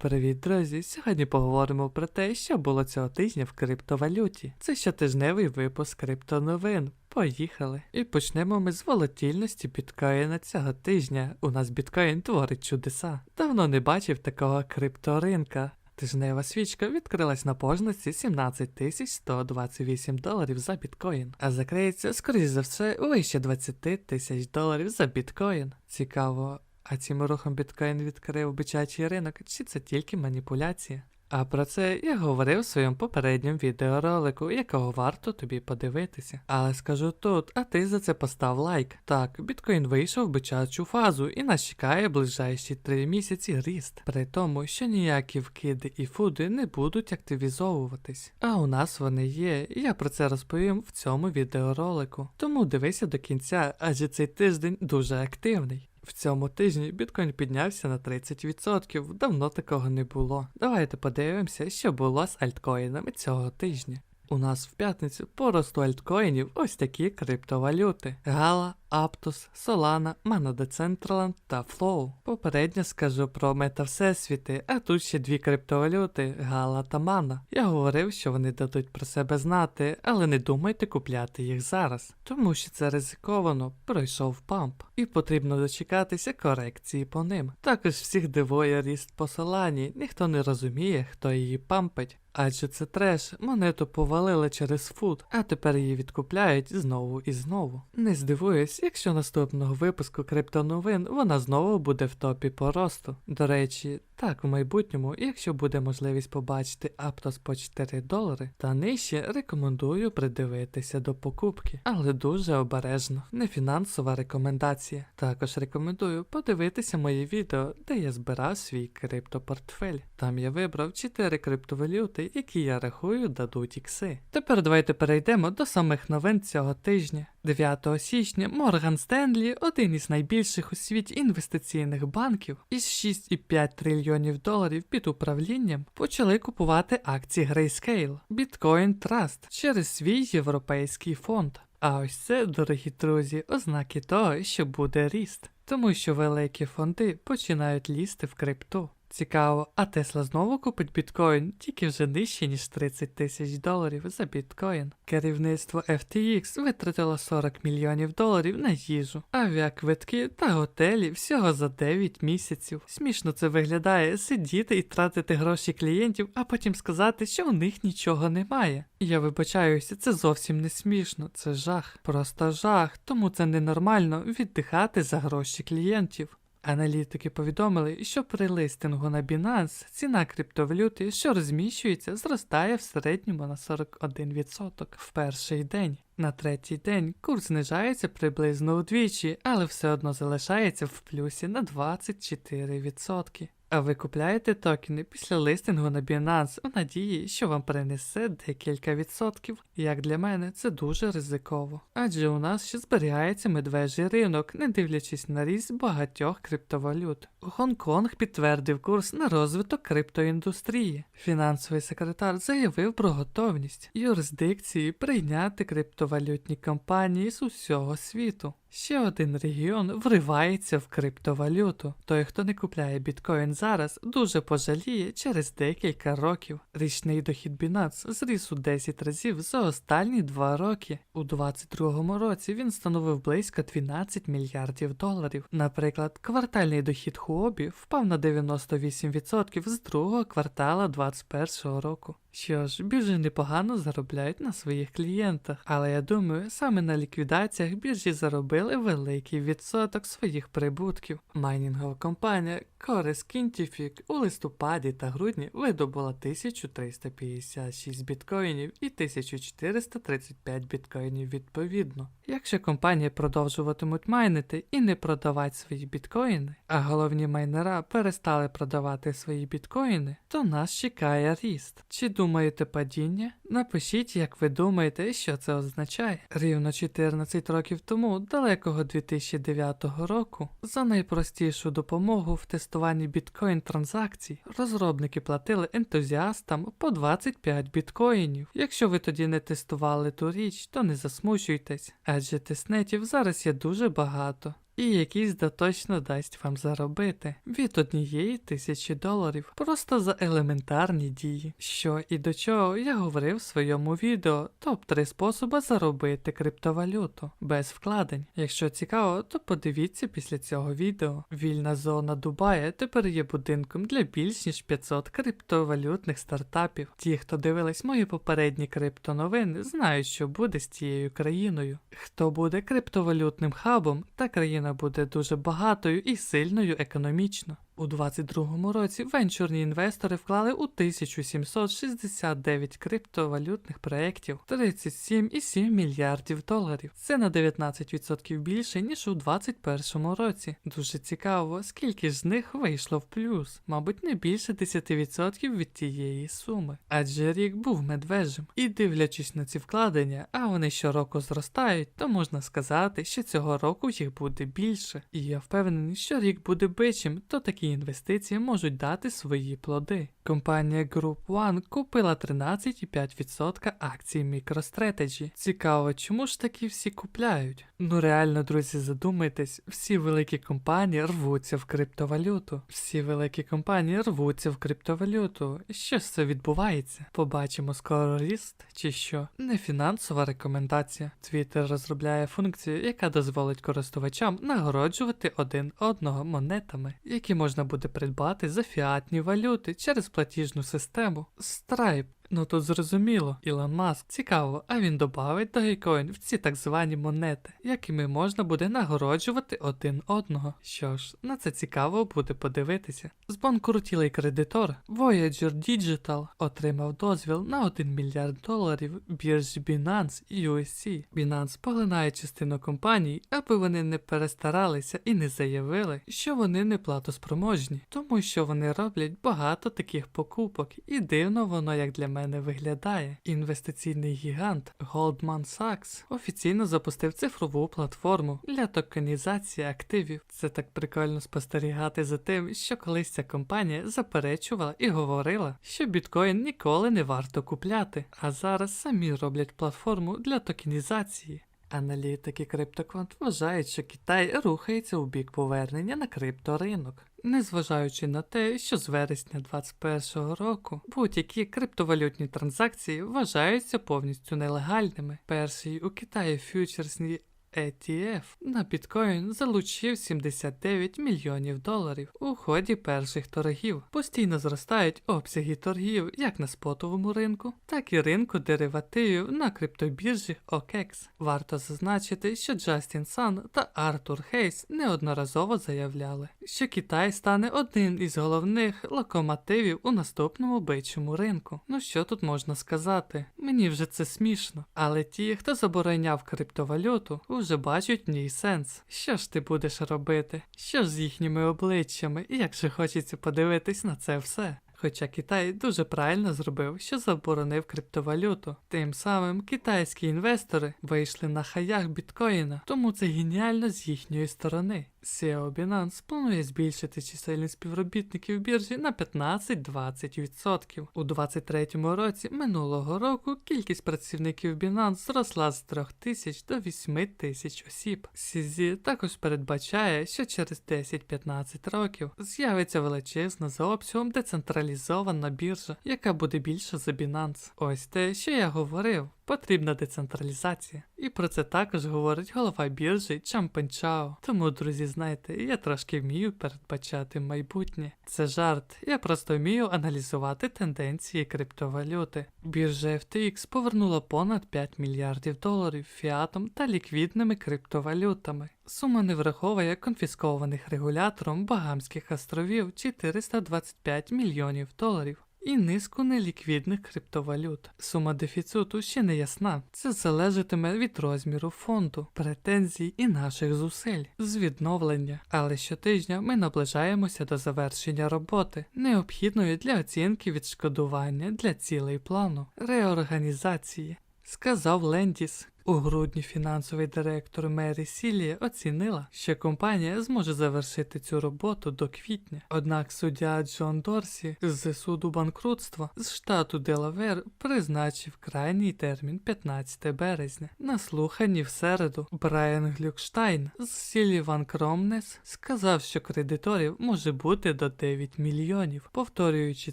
Привіт, друзі! Сьогодні поговоримо про те, що було цього тижня в криптовалюті. Це щотижневий випуск криптоновин. Поїхали. І почнемо ми з волатільності біткоїна цього тижня. У нас біткоін творить чудеса. Давно не бачив такого крипторинка. Тижнева свічка відкрилась на позначці 17 тисяч 128 доларів за біткоін, а закриється, скоріш за все, вище 20 тисяч доларів за біткоін. Цікаво, а цим рухом біткоін відкрив бичачий ринок, чи це тільки маніпуляція? А про це я говорив в своєму попередньому відеоролику, якого варто тобі подивитися. Але скажу тут, а ти за це постав лайк. Так, біткоін вийшов в бичачу фазу і нас чекає ближайші 3 місяці ріст, при тому, що ніякі вкиди і фуди не будуть активізовуватись. А у нас вони є, і я про це розповім в цьому відеоролику. Тому дивися до кінця, адже цей тиждень дуже активний. В цьому тижні біткоін піднявся на 30%, давно такого не було. Давайте подивимося, що було з альткоїнами цього тижня. У нас в п'ятницю по росту альткоїнів ось такі криптовалюти: Gala, Aptos, Solana, Mana Decentraland та Flow. Попередньо скажу про мета всесвіти, а тут ще дві криптовалюти Gala та Mana. Я говорив, що вони дадуть про себе знати, але не думайте купляти їх зараз, тому що це ризиковано, пройшов памп, і потрібно дочекатися корекції по ним. Також всіх дивує ріст по Солані, ніхто не розуміє, хто її пампить. Адже це треш, монету повалили через фут, а тепер її відкупляють знову і знову. Не здивуюсь, якщо наступного випуску криптоновин вона знову буде в топі по росту. До речі, так, в майбутньому, якщо буде можливість побачити Aptos по 4 долари, та нижче рекомендую придивитися до покупки, але дуже обережно, не фінансова рекомендація. Також рекомендую подивитися моє відео, де я збирав свій криптопортфель. Там я вибрав 4 криптовалюти, які я рахую дадуть ікси. Тепер давайте перейдемо до самих новин цього тижня. 9 січня Морган Стенлі, один із найбільших у світі інвестиційних банків, із 6,5 трильйонів доларів під управлінням почали купувати акції Grayscale, Bitcoin Trust через свій європейський фонд. А ось це, дорогі друзі, ознаки того, що буде ріст, тому що великі фонди починають лізти в крипту. Цікаво, а Тесла знову купить біткоін тільки вже нижче, ніж 30 тисяч доларів за біткоін. Керівництво FTX витратило 40 мільйонів доларів на їжу, авіаквитки та готелі всього за 9 місяців. Смішно це виглядає сидіти і тратити гроші клієнтів, а потім сказати, що у них нічого немає. Я вибачаюся, це зовсім не смішно, це жах, просто жах, тому це ненормально віддихати за гроші клієнтів. Аналітики повідомили, що при листингу на Binance ціна криптовалюти, що розміщується, зростає в середньому на 41% в перший день. На третій день курс знижається приблизно удвічі, але все одно залишається в плюсі на 24%. А ви купляєте токени після листингу на Binance у надії, що вам принесе декілька відсотків. Як для мене, це дуже ризиково. Адже у нас ще зберігається медвежий ринок, не дивлячись на ріст багатьох криптовалют. Гонконг підтвердив курс на розвиток криптоіндустрії. Фінансовий секретар заявив про готовність юрисдикції прийняти криптовалютні компанії з усього світу. Ще один регіон вривається в криптовалюту. Той, хто не купляє біткоін зараз, дуже пожаліє через декілька років. Річний дохід Binance зріс у 10 разів за останні два роки. У 2022 році він становив близько 12 мільярдів доларів. Наприклад, квартальний дохід Huobi впав на 98% з другого квартала 2021 року. Що ж, біржі непогано заробляють на своїх клієнтах, але я думаю, саме на ліквідаціях біржі заробили великий відсоток своїх прибутків. Майнінгова компанія Core Scientific у листопаді та грудні видобула 1356 біткоїнів і 1435 біткоїнів відповідно. Якщо компанії продовжуватимуть майнити і не продавати свої біткоїни, а головні майнера перестали продавати свої біткоїни, то нас чекає ріст. Чи думаєте падіння? Напишіть, як ви думаєте, що це означає. Рівно 14 років тому, далекого 2009 року, за найпростішу допомогу в тестуванні біткоін транзакцій, розробники платили ентузіастам по 25 біткоїнів. Якщо ви тоді не тестували ту річ, то не засмучуйтесь, адже тестнетів зараз є дуже багато. І якийсь даточно дасть вам заробити від однієї тисячі доларів просто за елементарні дії. Що і до чого я говорив в своєму відео топ-3 способи заробити криптовалюту без вкладень. Якщо цікаво, то подивіться після цього відео. Вільна зона Дубая тепер є будинком для більш ніж 500 криптовалютних стартапів. Ті, хто дивились мої попередні криптоновини, знають, що буде з цією країною. Хто буде криптовалютним хабом, та країна буде дуже багатою і сильною економічно. У 2022 році венчурні інвестори вклали у 1769 криптовалютних проєктів 37,7 мільярдів доларів. Це на 19% більше, ніж у 2021 році. Дуже цікаво, скільки ж з них вийшло в плюс, мабуть, не більше 10% від тієї суми. Адже рік був медвежим. І дивлячись на ці вкладення, а вони щороку зростають, то можна сказати, що цього року їх буде більше. І я впевнений, що рік буде бичим, то такі інвестиції можуть дати свої плоди. Компанія Group One купила 13,5% акцій MicroStrategy. Цікаво, чому ж такі всі купляють? Ну реально, друзі, задумайтесь, всі великі компанії рвуться в криптовалюту. Всі великі компанії рвуться в криптовалюту. Що ж це відбувається? Побачимо скоро ріст чи що? Не фінансова рекомендація. Twitter розробляє функцію, яка дозволить користувачам нагороджувати один одного монетами, які можна буде придбати за фіатні валюти через платіжну систему Stripe. Ну тут зрозуміло, Ілон Маск цікаво, а він додавить Dogecoin в ці так звані монети, якими можна буде нагороджувати один одного. Що ж, на це цікаво буде подивитися. Збанкрутілий кредитор Voyager Digital отримав дозвіл на 1 мільярд доларів біржі Binance USC. Binance поглинає частину компаній, аби вони не перестаралися і не заявили, що вони не платоспроможні, тому що вони роблять багато таких покупок, і дивно воно як для мене виглядає. Інвестиційний гігант Goldman Sachs офіційно запустив цифрову платформу для токенізації активів. Це так прикольно спостерігати за тим, що колись ця компанія заперечувала і говорила, що біткоін ніколи не варто купляти, а зараз самі роблять платформу для токенізації. Аналітики CryptoQuant вважають, що Китай рухається у бік повернення на крипторинок. Незважаючи на те, що з вересня 2021 року будь-які криптовалютні транзакції вважаються повністю нелегальними. Перший у Китаї фьючерсний ETF на біткоін залучив 79 мільйонів доларів у ході перших торгів. Постійно зростають обсяги торгів як на спотовому ринку, так і ринку деривативів на криптобіржі OKEX. Варто зазначити, що Джастін Сан та Артур Хейс неодноразово заявляли, що Китай стане одним із головних локомотивів у наступному бичому ринку. Ну що тут можна сказати? Мені вже це смішно. Але ті, хто забороняв криптовалюту, вже бачать в ній сенс. Що ж ти будеш робити? Що ж з їхніми обличчями? І як же хочеться подивитись на це все? Хоча Китай дуже правильно зробив, що заборонив криптовалюту. Тим самим китайські інвестори вийшли на хаях біткоїна, тому це геніально з їхньої сторони. SEO Binance планує збільшити чисельність співробітників біржі на 15-20%. У 2023 році минулого року кількість працівників Binance зросла з 3 тисяч до 8 тисяч осіб. CZ також передбачає, що через 10-15 років з'явиться величезна за обсягом децентралізована біржа, яка буде більша за Binance. Ось те, що я говорив. Потрібна децентралізація. І про це також говорить голова біржі Чампен Чао. Тому, друзі, знаєте, я трошки вмію передбачати майбутнє. Це жарт, я просто вмію аналізувати тенденції криптовалюти. Біржа FTX повернула понад 5 мільярдів доларів фіатом та ліквідними криптовалютами. Сума не враховує конфіскованих регулятором Багамських островів 425 мільйонів доларів і низку неліквідних криптовалют. Сума дефіциту ще не ясна. Це залежатиме від розміру фонду, претензій і наших зусиль з відновлення. Але щотижня ми наближаємося до завершення роботи, необхідної для оцінки відшкодування для цілей плану, реорганізації. Сказав Лендіс. У грудні фінансовий директор Мері Сілі оцінила, що компанія зможе завершити цю роботу до квітня. Однак суддя Джон Дорсі з суду банкрутства з штату Делавер призначив крайній термін 15 березня. На слуханні в середу Брайан Глюкштайн з Сіліван Кромнес сказав, що кредиторів може бути до 9 мільйонів, повторюючи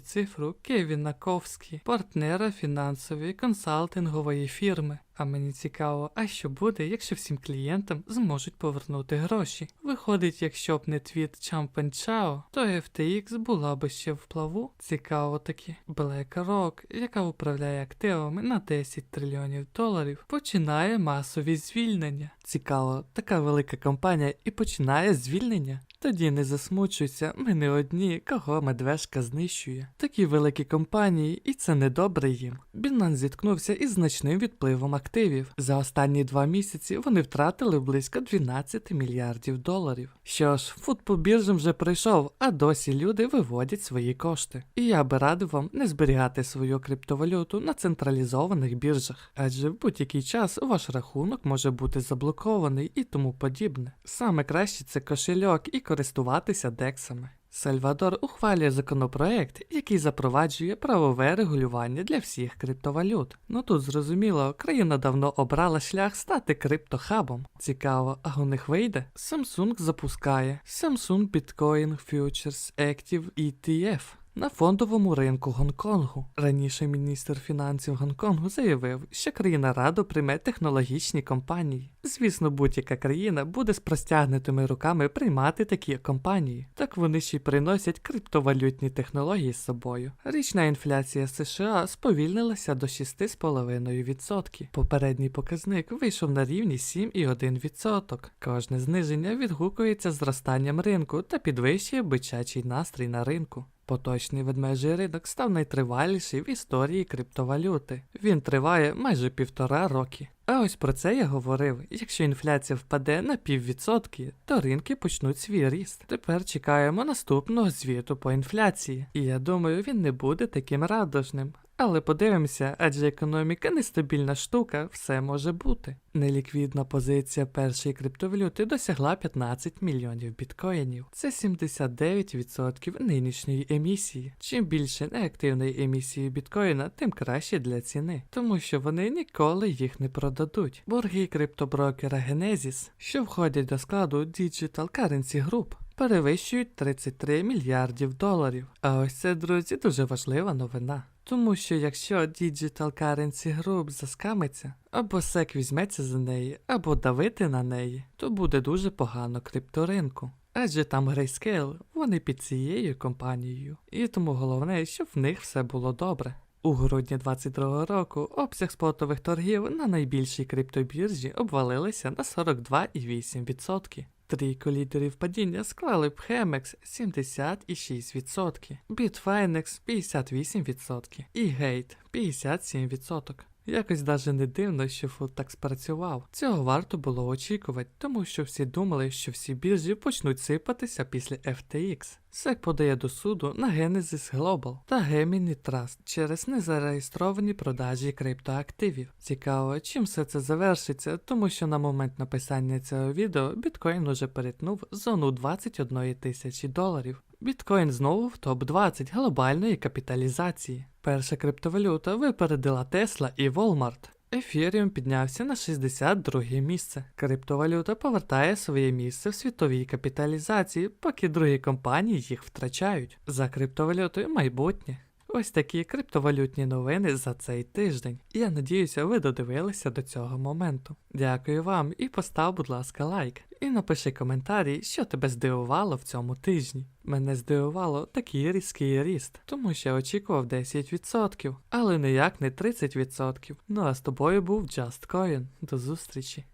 цифру Кевіна Ковські, партнера фінансової консалтингової фірми. А мені цікаво, а що буде, якщо всім клієнтам зможуть повернути гроші? Виходить, якщо б не твіт Чампен Чао, то FTX була би ще в плаву. Цікаво таки. BlackRock, яка управляє активами на 10 трильйонів доларів, починає масові звільнення. Цікаво, така велика компанія і починає звільнення. Тоді не засмучуйся, ми не одні, кого медвежка знищує. Такі великі компанії, і це не добре їм. Binance зіткнувся із значним відпливом активів. За останні два місяці вони втратили близько 12 мільярдів доларів. Що ж, фут по біржам вже пройшов, а досі люди виводять свої кошти. І я би радив вам не зберігати свою криптовалюту на централізованих біржах, адже в будь-який час ваш рахунок може бути заблокований і тому подібне. Саме краще це кошельок і користуватися дексами. Сальвадор ухвалює законопроект, який запроваджує правове регулювання для всіх криптовалют. Ну тут зрозуміло, країна давно обрала шлях стати криптохабом. Цікаво, а у них вийде? Samsung запускає Samsung Bitcoin Futures Active ETF. На фондовому ринку Гонконгу раніше міністр фінансів Гонконгу заявив, що країна радо прийме технологічні компанії. Звісно, будь-яка країна буде з простягнутими руками приймати такі компанії, так вони ще й приносять криптовалютні технології з собою. Річна інфляція США сповільнилася до 6,5%. Попередній показник вийшов на рівні 7,1%. Кожне зниження відгукується зростанням ринку та підвищує бичачий настрій на ринку. Поточний ведмежий ринок став найтриваліший в історії криптовалюти. Він триває майже півтора роки. А ось про це я говорив. Якщо інфляція впаде на піввідсотки, то ринки почнуть свій ріст. Тепер чекаємо наступного звіту по інфляції. І я думаю, він не буде таким радужним. Але подивимося, адже економіка нестабільна штука, все може бути. Неліквідна позиція першої криптовалюти досягла 15 мільйонів біткоїнів. Це 79% нинішньої емісії. Чим більше неактивної емісії біткоїна, тим краще для ціни, тому що вони ніколи їх не продадуть. Борги криптоброкера Genesis, що входять до складу Digital Currency Group, перевищують 33 мільярдів доларів. А ось це, друзі, дуже важлива новина. Тому що якщо Digital Currency Group заскамиться, або SEC візьметься за неї, або давити на неї, то буде дуже погано крипторинку. Адже там Grayscale, вони під цією компанією, і тому головне, щоб в них все було добре. У грудні 22 року обсяг спотових торгів на найбільшій криптобіржі обвалилися на 42,8%. Трійку лідерів падіння склали б Chemex 76%, Bitfinex 58% і Gate 57%. Якось даже не дивно, що фут так спрацював. Цього варто було очікувати, тому що всі думали, що всі біржі почнуть сипатися після FTX. SEC подає до суду на Genesis Global та Gemini Trust через незареєстровані продажі криптоактивів. Цікаво, чим все це завершиться, тому що на момент написання цього відео біткоін уже перетнув зону 21 тисячі доларів. Біткоін знову в топ-20 глобальної капіталізації. Перша криптовалюта випередила Tesla і Walmart. Ефіріум піднявся на 62 місце. Криптовалюта повертає своє місце в світовій капіталізації, поки другі компанії їх втрачають. За криптовалютою майбутнє. Ось такі криптовалютні новини за цей тиждень. І Я надіюся, ви додивилися до цього моменту. Дякую вам і постав, будь ласка, лайк. І напиши коментарі, що тебе здивувало в цьому тижні. Мене здивувало такий різкий ріст, тому що я очікував 10%, але ніяк не 30%. Ну а з тобою був Just Coin. До зустрічі.